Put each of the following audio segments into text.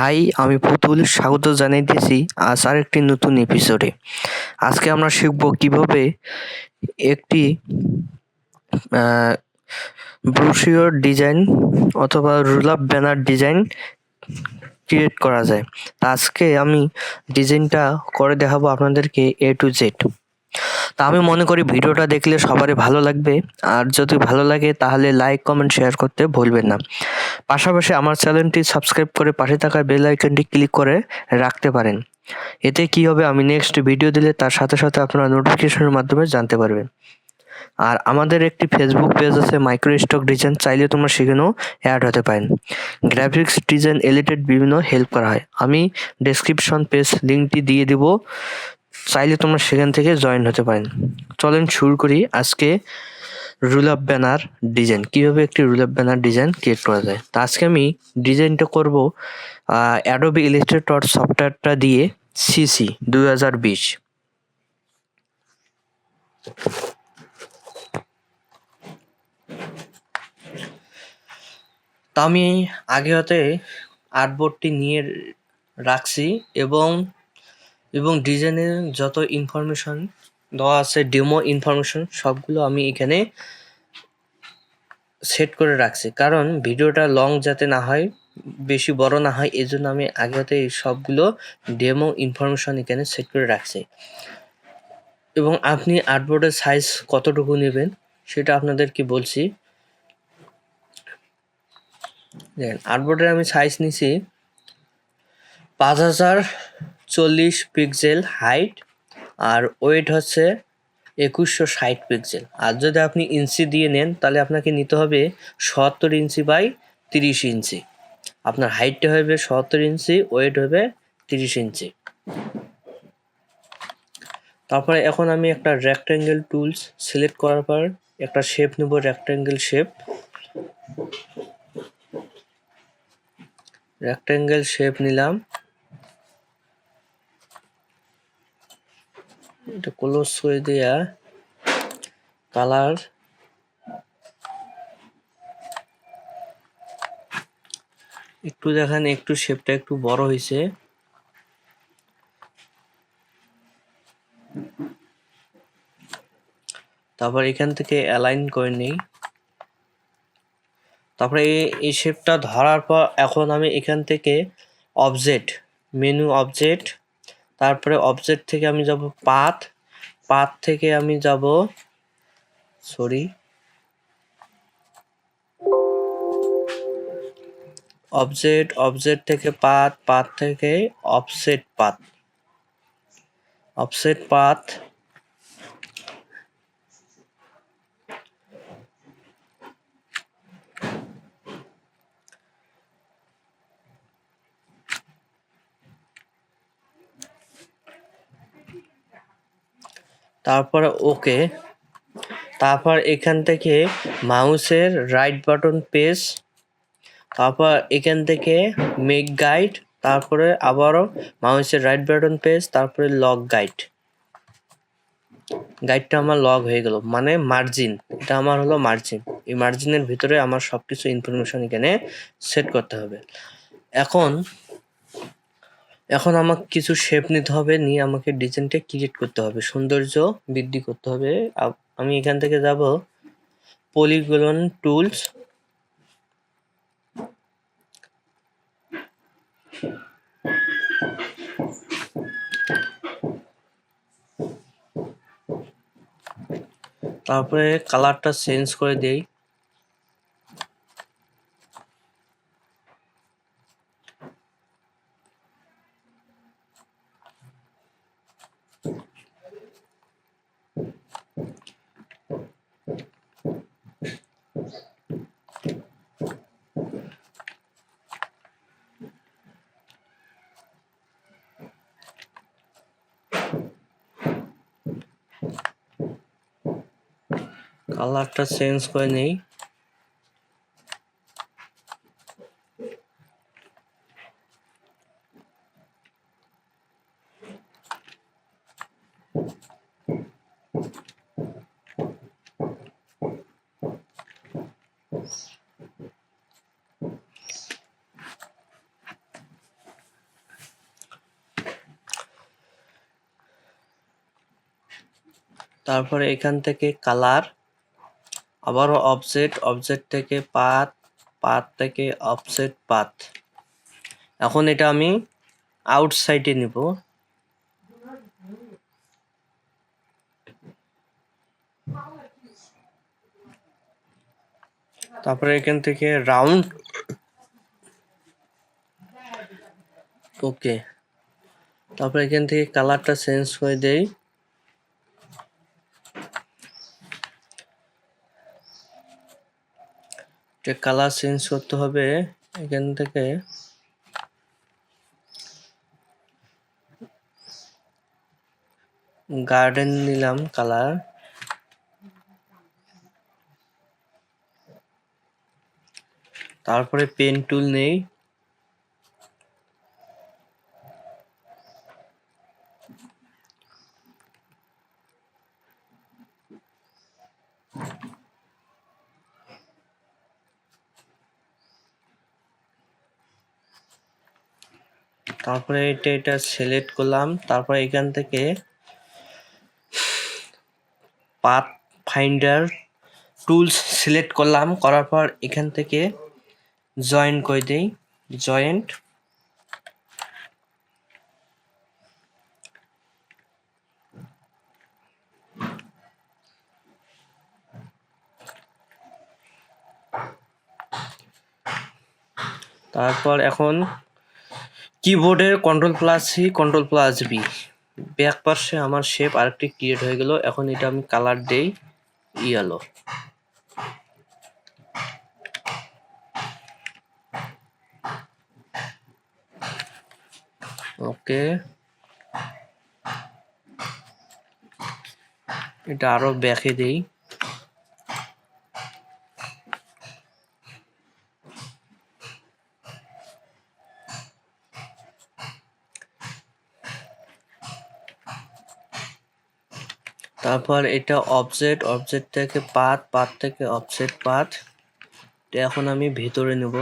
High আমি পুতুল স্বাগত জানাইতেছি আজ আর একটি নতুন এপিসোডে আজকে আমরা শিখব কীভাবে একটি ব্রুশিওর ডিজাইন অথবা roll up banner design create করা যায়। আজকে আমি ডিজাইনটা করে দেখাবো আপনাদেরকে এ টু জেড তা আমি মনে করি ভিডিওটা দেখলে সবারই ভালো লাগবে। আর যদি ভালো লাগে, তাহলে লাইক কমেন্ট শেয়ার করতে ভুলবেন না। পাশাপাশি আমার চ্যানেলটি সাবস্ক্রাইব করে পাশে থাকা বেল আইকনটি ক্লিক করে রাখতে পারেন। এতে কি হবে, আমি নেক্সট ভিডিও দিলে তার সাথে সাথে আপনারা নোটিফিকেশনের মাধ্যমে জানতে পারবেন। আর আমাদের একটি ফেসবুক পেজ আছে মাইক্রো স্টক ডিজাইন চাইলে তোমরা সেখানেও অ্যাড হতে পারেন। গ্রাফিক্স ডিজাইন রিলেটেড বিভিন্ন হেল্প করা হয়। আমি ডেসক্রিপশন পেজ লিঙ্কটি দিয়ে দিব। চাইলে তোমরা সেখান থেকে জয়েন হতে পারেন। চলেন শুরু করি আজকে রুল আপ ব্যানার ডিজাইন কীভাবে একটি roll up banner design create করা যায়? তো আজকে আমি ডিজাইনটা করব অ্যাডোবি ইলিস্ট্রেটর সফটওয়্যারটা দিয়ে সিসি দুই হাজার বিশ। তা আমি আগে হতে আর্টবোর্ডটি নিয়ে রাখছি এবং এবং ডিজাইনের যত ইনফরমেশন দেওয়া আছে ডেমো ইনফরমেশন সবগুলো আমি এখানে সেট করে রাখছি। কারণ ভিডিওটা লং যাতে না হয়, বেশি বড় না হয় এই জন্য আমি আগেতে সবগুলো ডেমো ইনফরমেশন এখানে সেট করে রাখছি। এবং আপনি আর্টবোর্ডের সাইজ কতটুকু নেবেন, সেটা আপনাদেরকে বলছি। দেখেন আর্টবোর্ডের আমি সাইজ নিছি পাঁচ হাজার চল্লিশ পিক্সেল হাইট আর ওয়েট হচ্ছে একুশশো ষাট পিক্সেল আর যদি আপনি ইঞ্চি দিয়ে নেন, তাহলে আপনাকে নিতে হবে সত্তর ইঞ্চি বাই তিরিশ ইঞ্চি। আপনার হাইটটা হবে সত্তর ইঞ্চি ওয়েট হবে তিরিশ ইঞ্চি। তারপরে এখন আমি একটা রেক্ট্যাঙ্গেল টুলস সিলেক্ট করার পর একটা শেপ নেব রেক্ট্যাঙ্গেল শেপ রেক্ট্যাঙ্গেল শেপ নিলাম। এটা ক্লোজ করে দেয়া কালার একটু দেখেন, একটু শেপটা একটু বড় হয়েছে তারপর এখান থেকে অ্যালাইন করে নেই। তারপরে এই শেপটা ধরার পর এখন আমি এখান থেকে অবজেক্ট মেনু অবজেক্ট তারপরে অবজেক্ট থেকে আমি যাব পাথ পাথ থেকে আমি যাব সরি অবজেক্ট অবজেক্ট থেকে পাথ পাথ থেকে অফসেট পাথ অফসেট পাথ তারপর ওকে, তারপর এখান থেকে মাউসের রাইট বাটন পেস তারপর এখান থেকে মেক গাইড তারপরে আবারও মাউসের রাইট বাটন পেজ তারপরে লক গাইড গাইডটা আমার লগ হয়ে গেল মানে মার্জিন এটা আমার হলো মার্জিন এই মার্জিনের ভিতরে আমার সব কিছু ইনফরমেশন এখানে সেট করতে হবে। এখন এখন আমাকে কিছু শেপ নিতে হবে, নিয়ে আমাকে ডিজাইনটা ক্রিয়েট করতে হবে। সৌন্দর্য বৃদ্ধি করতে হবে। আমি এখান থেকে যাব। পলিগন টুলস তারপরে কালারটা চেঞ্জ করে দেই। কালারটা চেঞ্জ করে নেই। তারপরে এখান থেকে কালার। আবারও অবজেক্ট অবজেক্ট থেকে পাত পাত থেকে অফসেট পাত। এখন এটা আমি আউটসাইডে নিব। তারপরে এখান থেকে রাউন্ড ওকে তারপরে এখান থেকে কালারটা চেঞ্জ করে দেই। যে কালার চেঞ্জ করতে হবে এখান থেকে গার্ডেন নিলাম কালার তারপরে পেন টুল নেই। তারপরে এটা এটা সিলেক্ট করলাম। তারপরে এখান থেকে পাথ ফাইন্ডার টুলস সিলেক্ট করলাম। করার পর এখান থেকে জয়েন করে দেই। জয়েন্ট তারপর এখন কিবোর্ডের control plus C control plus B back পাশে আমার শেপ আরেকটি ক্রিয়েট হয়ে গেল। এখন এটা আমি কালার দেই ইয়েলো ওকে এটা আরও ব্যাকে দেই। তারপর এটা অবজেক্ট অবজেক্ট থেকে পাথ পাথ থেকে অবজেক্ট পাথ এখন আমি ভেতরে নেব।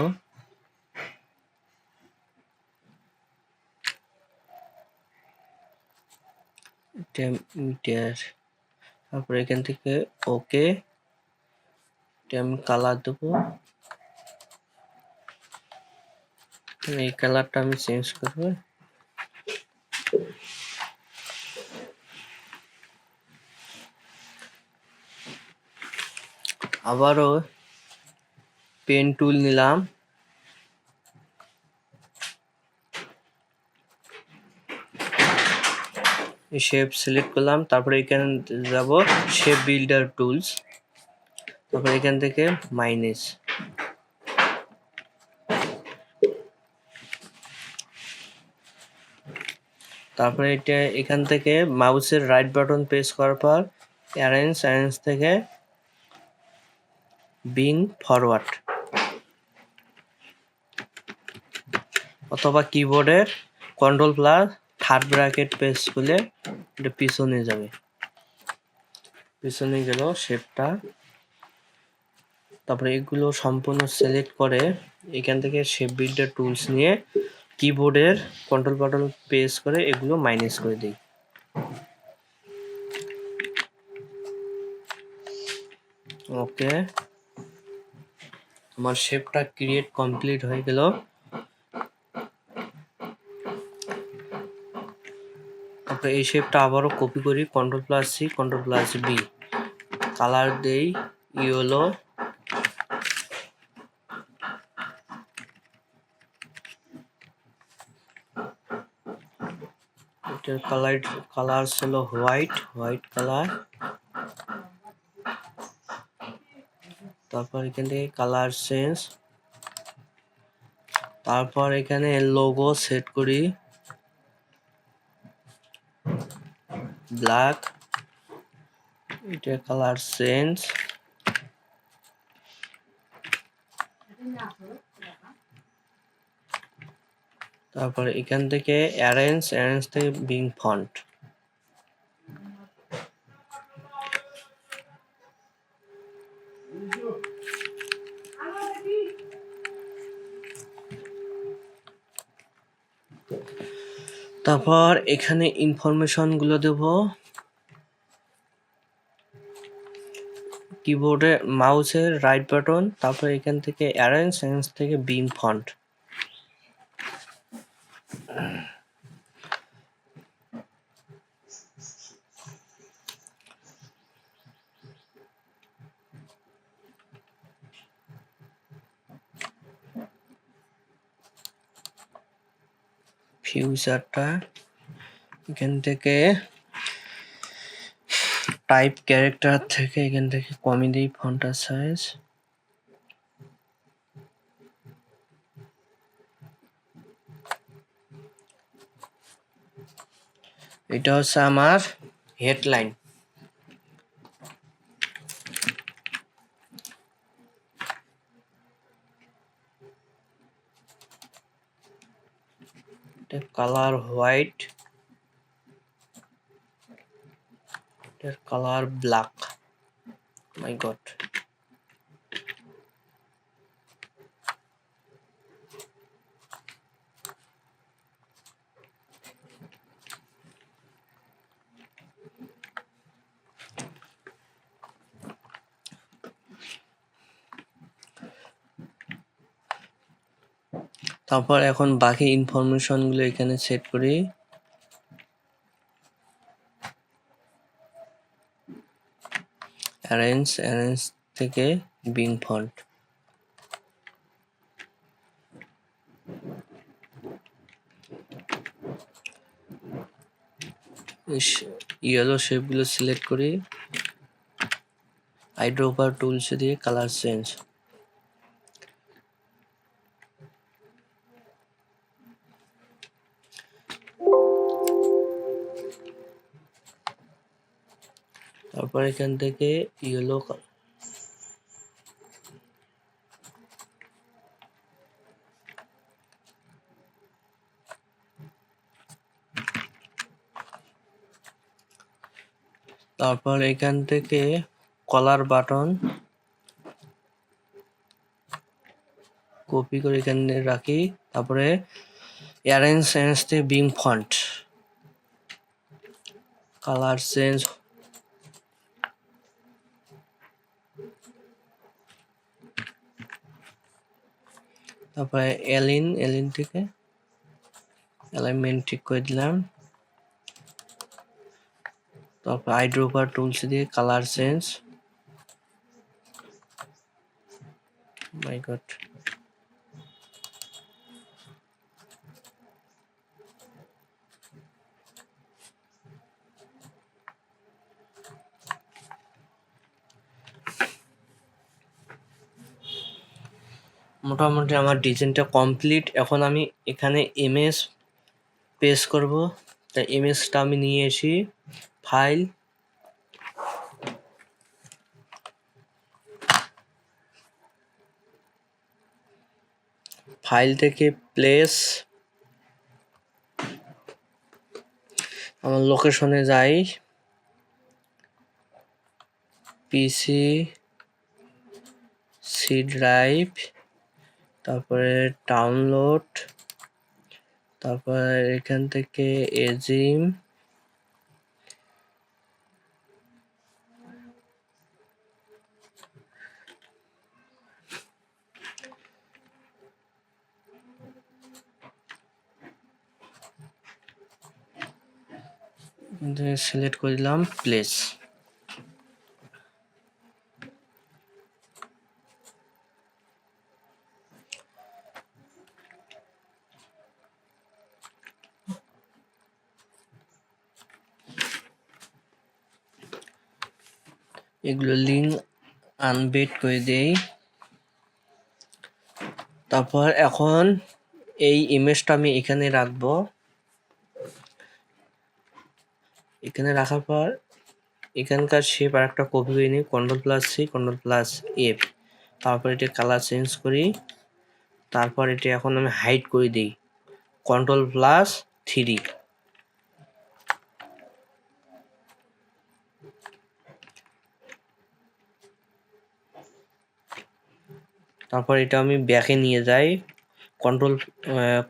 তারপর এখান থেকে ওকে আমি কালার দেবো। এই কালারটা আমি চেঞ্জ করব। আবারও পেন টুল নিলাম। শেপ সিলেক্ট করলাম, তারপরে এখানে যাব শেপ বিল্ডার টুলস তারপরে এখান থেকে মাইনাস তারপরে এটা এখান থেকে মাউসের রাইট বাটন প্রেস করার পর অ্যারেঞ্জ অ্যারেঞ্জ থেকে বিং ফরওয়ার্ড অথবা কিবোর্ডের control plus third bracket press করলে এটা পিছনে যাবে। পিছনে গেল শেপটা তারপরে এগুলো সম্পূর্ণ সিলেক্ট করে এখান থেকে শেপ বিল্ডার টুলস নিয়ে কিবোর্ডের কন্ট্রোল বাটন প্রেস করে এগুলো মাইনাস করে দিই। ওকে আমার শেপটা ক্রিয়েট কমপ্লিট হয়ে গেল। তারপরে এই শেপটা আবারও কপি করি control plus C control plus B colour দেই ইয়েলো এটার কালার কালার ছিল হোয়াইট হোয়াইট কালার তারপর এখান থেকে কালার চেঞ্জ তারপর এখানে লোগো সেট করি। ব্ল্যাক এটা কালার চেঞ্জ তারপর এখান থেকে অ্যারেঞ্জ অ্যারেঞ্জ থেকে বিং ফন্ট তারপর এখানে ইনফরমেশনগুলো দেব। কিবোর্ডে মাউসের রাইট বাটন তারপর এখান থেকে অ্যারেঞ্জ অ্যারেঞ্জ থেকে বিম ফন্ট ফিউচারটা এখান থেকে টাইপ ক্যারেক্টার থেকে এখান থেকে কমিয়ে দিই ফন্টার সাইজ এটা হচ্ছে আমার headline color white their color black. Oh my god. তারপর এখন বাকি ইনফরমেশনগুলো এখানে সেট করি। অ্যারেঞ্জ অ্যারেঞ্জ থেকে বিং ফন্ট ইয়েলো শেপগুলো সিলেক্ট করি। আইড্রোপার টুলস দিয়ে কালার চেঞ্জ তারপর এখান থেকে ইয়েলো তারপর এখান থেকে কলার বাটন কপি করে এখানে রাখি। তারপরে অ্যারেঞ্জ সেন্স থেকে বিং ফন্ট কালার চেঞ্জ তারপরে এলিন এলিন থেকে অ্যালাইনমেন্ট ঠিক করে দিলাম। তারপর আইড্রোপার টুলস দিয়ে কালার চেঞ্জ। My god. মোটামুটি আমার ডিজাইনটা কমপ্লিট এখন আমি এখানে ইমেজ পেস করব। তাই ইমেজটা আমি নিয়ে এসি। ফাইল ফাইল থেকে প্লেস আমার লোকেশনে যাই। পিসি সি ড্রাইভ তারপরে ডাউনলোড তারপরে এখান থেকে এজিম সিলেক্ট করে দিলাম প্লেস এগুলো লিঙ্ক আনবেড করে দেই। তারপর এখন এই ইমেজটা আমি এখানে রাখব। এখানে রাখার পর এখানকার শেপ আর একটা কপি করে নিই control plus C control plus F তারপর এটা কালার চেঞ্জ করি। তারপর এটা এখন আমি হাইড করে দিই। কন্ট্রোল প্লাস থ্রি তারপর এটা আমি ব্যাকে নিয়ে যাই। Control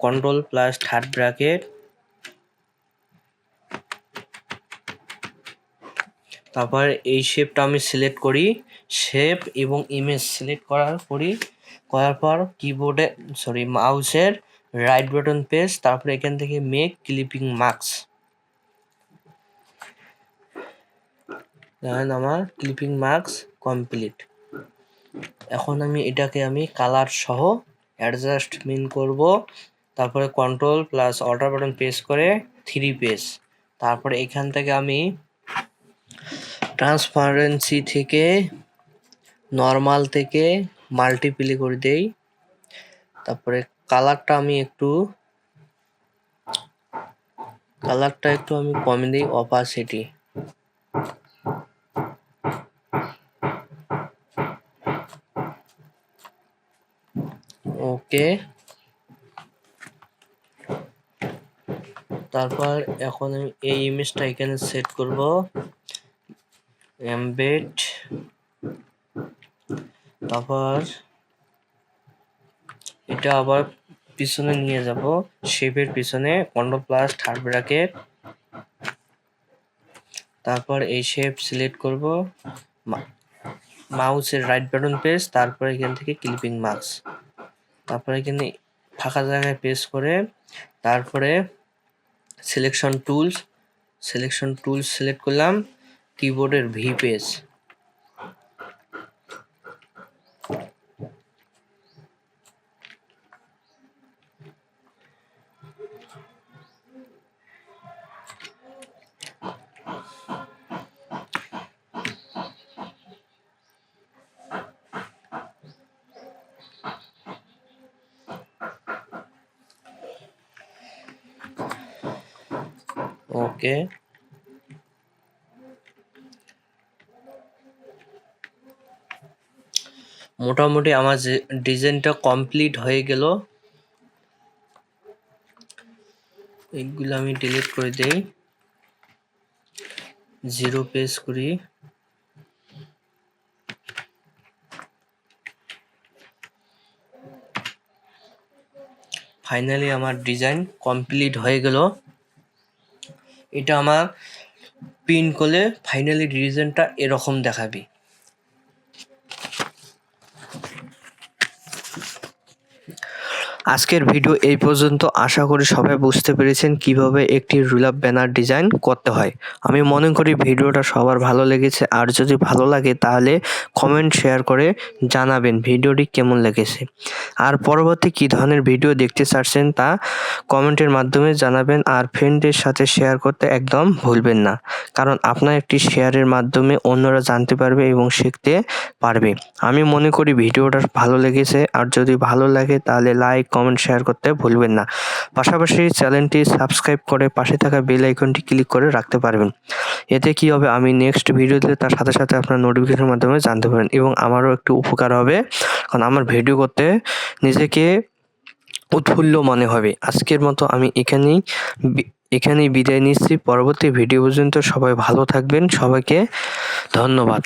control plus third bracket তারপর এই শেপটা আমি সিলেক্ট করি। শেপ এবং ইমেজ সিলেক্ট করার করি। করার পর কিবোর্ডে সরি মাউসের রাইট বাটন প্রেস তারপরে এখান থেকে মেক ক্লিপিং মার্কস দেখেন আমার ক্লিপিং মার্কস কমপ্লিট এখন আমি এটাকে আমি কালার সহ অ্যাডজাস্টমেন্ট করব। তারপরে control plus order button press করে থ্রি পেজ তারপরে এখান থেকে আমি ট্রান্সপারেন্সি থেকে নর্মাল থেকে মাল্টিপ্লি করে দেই। তারপরে কালারটা আমি একটু কালারটা একটু আমি কমে দিই অপাসিটি ওকে। তারপর এখন আমি এই ইমেজটা এখানে সেট করব। এমবেড তারপর এটা আবার পিছনে নিয়ে যাব শেপের পিছনে কন্ট্রোল প্লাস থার্ড ব্র্যাকেট তারপর এই শেপ সিলেক্ট করব মাউসের রাইট বাটন প্রেস তারপর এখান থেকে ক্লিপিং মার্কস তারপরে এখানে ফাঁকা জায়গায় পেস করে, তারপরে selection tools selection tools select করলাম কিবোর্ডের ভি পেজ ওকে। মোটামুটি আমার ডিজাইনটা কমপ্লিট হয়ে গেল। এইগুলো আমি ডিলিট করে দেই। জিরো পেজ করি। ফাইনালি আমার ডিজাইন কমপ্লিট হয়ে গেল। এটা আমার প্রিন্ট করলে ফাইনালি ডিসিশনটা এরকম দেখাবে। আজকের ভিডিও এই পর্যন্ত। আশা করি সবাই বুঝতে পেরেছেন কীভাবে একটি রুলাপ ব্যানার ডিজাইন করতে হয়। আমি মনে করি ভিডিওটা সবার ভালো লেগেছে। আর যদি ভালো লাগে তাহলে কমেন্ট শেয়ার করে জানাবেন ভিডিওটি কেমন লেগেছে। আর পরবর্তী কী ধরনের ভিডিও দেখতে চাচ্ছেন তা কমেন্টের মাধ্যমে জানাবেন। আর ফ্রেন্ডের সাথে শেয়ার করতে একদম ভুলবেন না। কারণ আপনার একটি শেয়ারের মাধ্যমে অন্যরা জানতে পারবে এবং শিখতে পারবে। আমি মনে করি ভিডিওটা ভালো লেগেছে। আর যদি ভালো লাগে তাহলে লাইক কমেন্ট শেয়ার করতে ভুলবেন না। পাশাপাশি চ্যানেলটি সাবস্ক্রাইব করে পাশে থাকা বেল আইকনটি ক্লিক করে রাখতে পারবেন। এতে কি হবে? আমি নেক্সট ভিডিও দিলে তার সাথে সাথে আপনার নোটিফিকেশনের মাধ্যমে জানতে পারেন এবং আমারও একটু উপকার হবে। কারণ আমার ভিডিও করতে নিজেকে উৎফুল্ল মনে হবে। আজকের মতো আমি এখানেই এখানেই বিদায় নিচ্ছি। পরবর্তী ভিডিও পর্যন্ত সবাই ভালো থাকবেন। সবাইকে ধন্যবাদ।